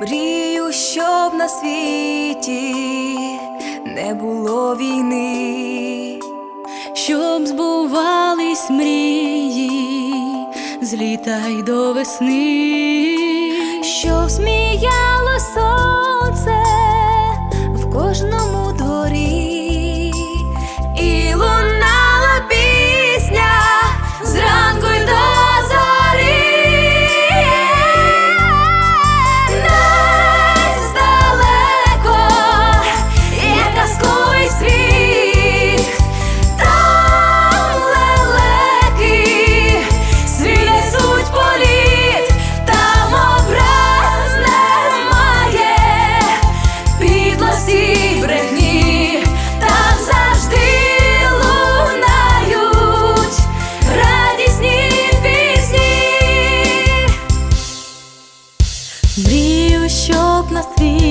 Мрію, щоб на світі не було війни. щоб збувались мрії з й до весни, Щоб сміяло сонце мрію, щоб на світі